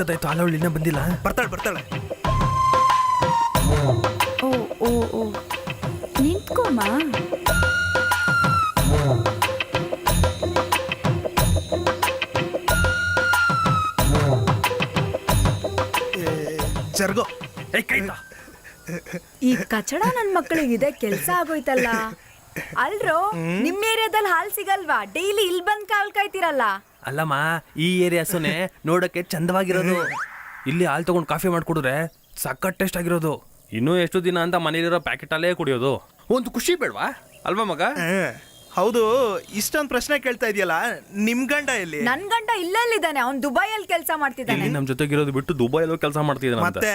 ಎಷ್ಟೊತ್ತಾಯ್ತು ಅಲ್ಲವಳು ಇನ್ನೂ ಬಂದಿಲ್ಲ. ಬರ್ತಾಳೆ ಬರ್ತಾಳೆ. ಓ ಓ ಓ. ನಿಂತ್ಕೊಮ್ಮ. ಜರ್ಗೋ. ಏ. ಈ ಕಚಡ ನನ್ ಮಕ್ಕಳಿಗೆ ಇದೆ ಕೆಲ್ಸ ಆಗೋಯ್ತಲ್ಲ. ಅಲ್ರೋ ನಿಮ್ ಏರಿಯಾದಲ್ಲಿ ಹಾಲ್ ಸಿಗಲ್ವಾ? ಡೈಲಿ ಇಲ್ ಬಂದ್ ಕಾಲ್ ಕಾಯ್ತಿರಲ್ಲ. ಅಲ್ಲಮ್ಮ ಈ ಏರಿಯಾ ಹಸುನೆ ನೋಡಕ್ಕೆ ಚಂದವಾಗಿರೋದು. ಇಲ್ಲಿ ಹಾಲು ತಗೊಂಡು ಕಾಫಿ ಮಾಡಿಕೊಡ್ರೆ ಸಖತ್ ಟೇಸ್ಟ್ ಆಗಿರೋದು. ಇನ್ನೂ ಎಷ್ಟು ದಿನ ಅಂತ ಮನೇಲಿರೋ ಪ್ಯಾಕೆಟ್ ಅಲ್ಲೇ ಕುಡಿಯೋದು. ಒಂದು ಖುಷಿ ಬೇಡವಾ? ಅಲ್ವಾ ಮಗ? ಹೌದು ಇಷ್ಟೊಂದು ಪ್ರಶ್ನೆ ಕೇಳ್ತಾ ಇದೆಯಲ್ಲ ನಿಮ್ ಗಂಡ ಎಲ್ಲಿ? ನನ್ ಗಂಡ ಇಲ್ಲಲ್ಲಿದ್ದಾನೆ ಅವ್ನ್ ದುಬೈಯಲ್ಲಿ ಕೆಲಸ ಮಾಡ್ತಿದ್ದಾನೆ. ಇಲ್ಲಿ ನಮ್ ಜೊತೆಗಿರೋದು ಬಿಟ್ಟು ದುಬೈಯಲ್ಲಿ ಕೆಲಸ ಮಾಡ್ತಿದ್ದಾನೆ ಮತ್ತೆ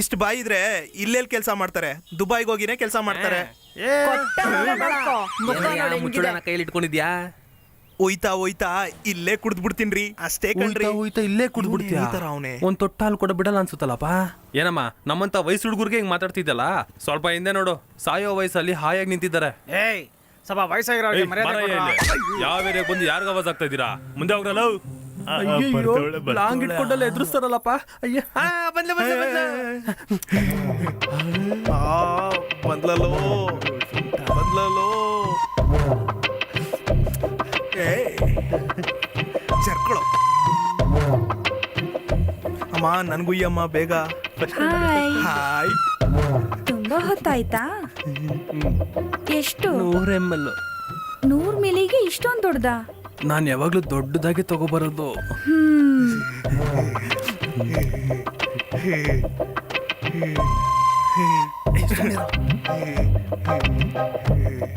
ಇಷ್ಟ ಬಾಯಿ ಇದ್ರೆ ಇಲ್ಲೆಲ್ಲಿ ಕೆಲಸ ಮಾಡ್ತಾರೆ ದುಬೈಗೆ ಹೋಗಿನೇ ಕೆಲಸ ಮಾಡ್ತಾರೆ. ಕೊಟ್ಟ ಮೇಲೆ ಬಡ್ಕೊ. ಮುಖ ನೋಡು ಹೆಂಗಿದೆ. ಕೈಲಿ ಇಟ್ಕೊಂಡಿದ್ಯಾ? ಒಯ್ತಾ ಹೋಯ್ತಾ ಇಲ್ಲೇ ಕುಡ್ದು ಬಿಡ್ತೀನ್ರಿ ಅಷ್ಟೇ ಕಣ್ರಿ. ಹೋಯ್ತಾ ಇಲ್ಲೇ ಕುಡ್ದ್ಬಿಡ್ತೀಯ? ಈ ತರ ಅವ್ನೆ. ಒಂದ್ ತೊಟ್ಟ ಹಾಲು ಕೂಡ ಬಿಡಲ್ಲ ಅನ್ಸುತ್ತಲ್ಲಪ್ಪ? ಏನಮ್ಮ ನಮ್ಮಂತ ವಯಸ್ಸು ಹುಡುಗರಿಗೆ ಹಿಂಗ್ ಮಾತಾಡ್ತಿದ್ದಲ್ಲ ಸ್ವಲ್ಪ ಹಿಂದೆ ನೋಡು ಸಾಯೋ ವಯಸ್ಸಲ್ಲಿ ಹಾಯಾಗಿ ನಿಂತಿದ್ದಾರೆ. ಏಯ್ ಸ್ವಲ್ಪ ವಯಸ್ಸಾಗಿರೋ ಮರ್ಯಾದೆ ಕೊಡ್ರಾ. ಯಾವ ಏರಿಯಾಗ ಬಂದು ಯಾರಿಗ ಆವಾಜ್ ಆಗ್ತಾ ಇದ್ದೀರಾ ಮುಂದೆ ಹೋಗ್ರಲ್ಲ? ಲಾಂಗ್ ಇಟ್ಕೊಂಡಲ್ಲ ಎದುರಿಸ್ತಾರಲ್ಲಪ್ಪ? ಅಯ್ಯ. ಬಂದ್ಲೆ, ಬಂದ್ಲೆ, ಬಂದ್ಲೆ. ಆ ಬಂದ್ಲಲ್ಲೋ. ಬಂದ್ಲಲ್ಲೋ. ಜರ್ಕೊಳು ಅಮ್ಮ ನನ್ಗುಯ್ಯಮ್ಮ ಬೇಗ ಹಾಯ್ ಹಾಯ್ ತುಂಬಾ ಹೊತ್ತಾಯ್ತಾ? ಎಷ್ಟು? ನೂರ್ ಎಂ ಎಲ್ ನೂರ್ ಮಿಲಿಗೆ ಇಷ್ಟೊಂದು ದೊಡ್ಡದ? ನಾನು ಯಾವಾಗಲೂ ದೊಡ್ಡದಾಗಿ ತಗೋಬರೋದು. ಹ್ಮ್.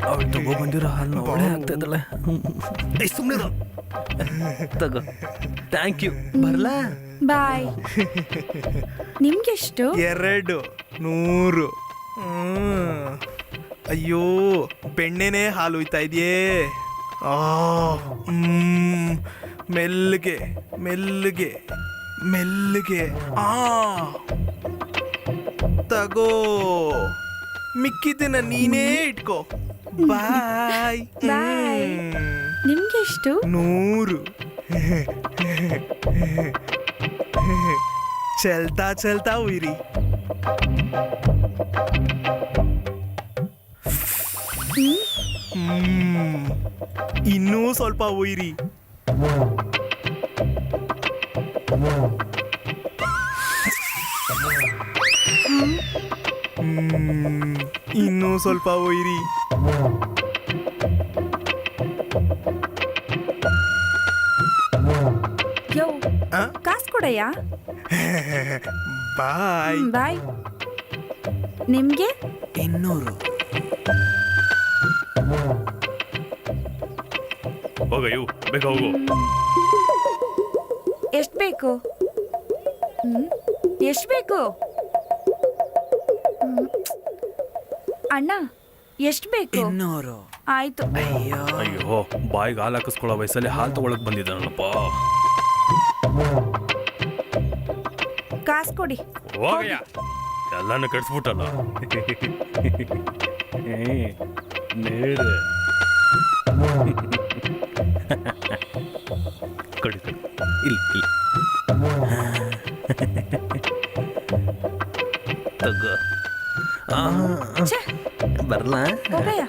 ಅವಳು ತಗೋ ಬಂದಿರೋ ಹಾಲು ಒಳ್ಳೆ ಆಗ್ತಾ ಇದ್ದಾಳೆ ಸುಮ್ಮನೆ ತಗೋ. ಥ್ಯಾಂಕ್ ಯು ಬರ್ಲಾ? ಬಾಯ್. ನಿಮ್ಗೆಷ್ಟು? ಎರಡು ನೂರು. ಹ್ಮ್. ಅಯ್ಯೋ ಬೆಣ್ಣೆನೇ ಹಾಲು ಹೋಯ್ತಾ ಇದೆಯೇ? ಆ ಹ್ಮ್. ಮೆಲ್ಲಗೆ ಮೆಲ್ಲಗೆ ಮೆಲ್ಲಗೆ. ಆ. ತಗೋ. ಮಿಕ್ಕಿದ್ದನ್ನ ನೀನೇ ಇಟ್ಕೋ. ಬಾಯ್. ಬಾಯ್. ನಿಮ್ಗೆಷ್ಟು ನೂರು. ಚಲ್ತಾ ಚಲ್ತಾ ಉಯಿರಿ. ಹ್ಮ್. ಇನ್ನೂ ಸ್ವಲ್ಪ ಉಯ್ರಿ. ಹ್ಮ್. ಇನ್ನೂ ಸ್ವಲ್ಪ ಒಯ್ರಿ ಯೋ ಆ? ಕಾಸ್ ಕೊಡಯ್ಯ? ಬಾಯ್. ಹ್ಮ್, ಬಾಯ್. ನಿಮ್ಗೆ? ಇನ್ನೂರು. ಹೋಗ ಇವು ಬೇಗ ಹೋಗು. ಎಷ್ಟ್ ಬೇಕು? ಹ್ಮ್ ಎಷ್ಟ್ ಬೇಕು? ಅಣ್ಣ ಎಷ್ಟು ಬೇಕು? ಇನ್ನೂರು. ಆಯ್ತು. ಅಯ್ಯೋ. ಅಯ್ಯೋ ಬಾಯಿಗೆ ಹಾಲು ಹಾಕಿಸ್ಕೊಳ್ಳೋ ವಯಸ್ಸಲ್ಲಿ ಹಾಲು ತಗೊಳಕ್ ಬಂದಿದ್ದಾನಪ್ಪ ಕಾಸ್ ಕೊಡಿ. ಹೋಗಯ್ಯ ಎಲ್ಲಾನು ನೇರೆ. ಕಡಿ ಕಡಿ. ಇಲ್ಲಿ ಇಲ್ಲಿ. ತಗೋ. ಆ, ಛೆ, ಬರ್ಲಾ ಹೋಗಯ್ಯ